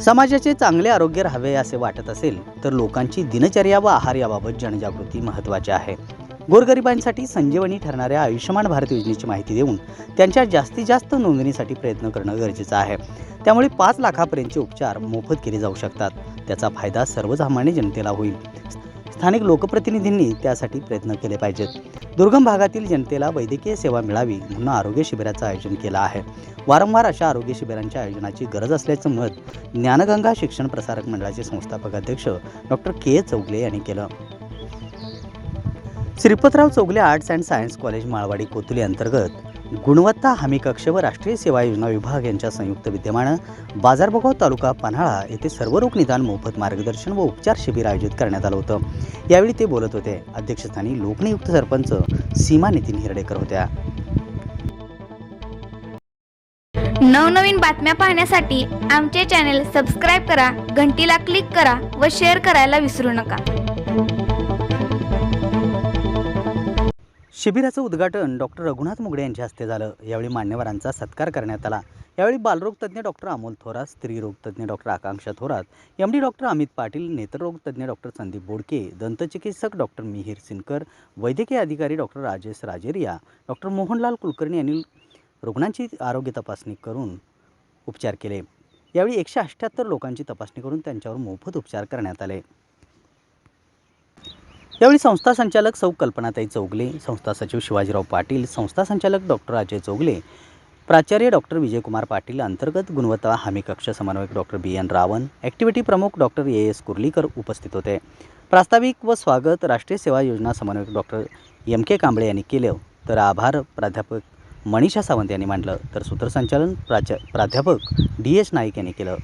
समाजाचे चांगले आरोग्य राहावे असे वाटत असेल तर लोकांची दिनचर्या व आहार याबाबत जनजागृती महत्त्वाची आहे. गोरगरिबांसाठी संजीवनी ठरणाऱ्या आयुष्यमान भारत योजनेची माहिती देऊन त्यांच्या जास्तीत जास्त नोंदणीसाठी प्रयत्न करणं गरजेचं आहे. त्यामुळे पाच लाखापर्यंतचे उपचार मोफत केले जाऊ शकतात. त्याचा फायदा सर्वसामान्य जनतेला होईल. स्थानिक लोकप्रतिनिधींनी त्यासाठी प्रयत्न केले पाहिजेत. दुर्गम भागातील जनतेला वैद्यकीय सेवा मिळावी म्हणून आरोग्य शिबिराचं आयोजन केलं आहे. वारंवार अशा आरोग्य शिबिरांच्या आयोजनाची गरज असल्याचं मत ज्ञानगंगा शिक्षण प्रसारक मंडळाचे संस्थापक अध्यक्ष डॉक्टर के. चौगले यांनी केलं. Shripatrao Chougale arts and science college Malwadi Kotuli अंतर्गत गुणवत्ता हमी कक्ष व राष्ट्रीय सेवा योजना विभाग यांच्या संयुक्त विद्यमानं बाजारबगाव तालुका पन्हाळा येथे सर्व रोग निदान मोफत मार्गदर्शन व उपचार शिबिर आयोजित करण्यात आलं होतं. यावेळी ते बोलत होते. अध्यक्षस्थानी लोकनियुक्त सरपंच सीमा नितीन हिरडेकर होत्या. नवनवीन बातम्या पाहण्यासाठी आमचे चॅनेल सबस्क्राईब करा घंटीला क्लिक करा व शेअर करायला विसरू नका. शिबिराचं उद्घाटन डॉक्टर रघुनाथ मुगडे यांच्या हस्ते झालं. यावेळी मान्यवरांचा सत्कार करण्यात आला. यावेळी बालरोगतज्ञ doctor Amol Thorat स्त्रीरोगतज्ञ doctor Akanksha Thorat M D doctor Amit Patil नेत्ररोगतज्ञ doctor Sandeep Bodke दंतचिकित्सक डॉक्टर मिहीर सिनकर वैद्यकीय अधिकारी डॉक्टर राजेश राजेरिया डॉक्टर मोहनलाल कुलकर्णी यांनी रुग्णांची आरोग्य तपासणी करून उपचार केले. यावेळी एकशे अठ्ठ्याहत्तर लोकांची तपासणी करून त्यांच्यावर मोफत उपचार करण्यात आले. यावेळी संस्था संचालक सौ कल्पनाताई चौगले संस्था सचिव शिवाजीराव पाटील संस्था संचालक डॉक्टर अजय चौगले प्राचार्य डॉक्टर विजयकुमार पाटील अंतर्गत गुणवत्ता हमी कक्ष समन्वयक doctor B N Ravan activity प्रमुख डॉक्टर ए एस कुर्लीकर उपस्थित होते. प्रास्ताविक व स्वागत राष्ट्रीय सेवा योजना समन्वयक डॉक्टर एम के कांबळे यांनी केलं तर आभार प्राध्यापक मनीषा सावंत यांनी मांडलं तर सूत्रसंचालन प्राचा प्राध्यापक डी एस नाईक यांनी केलं.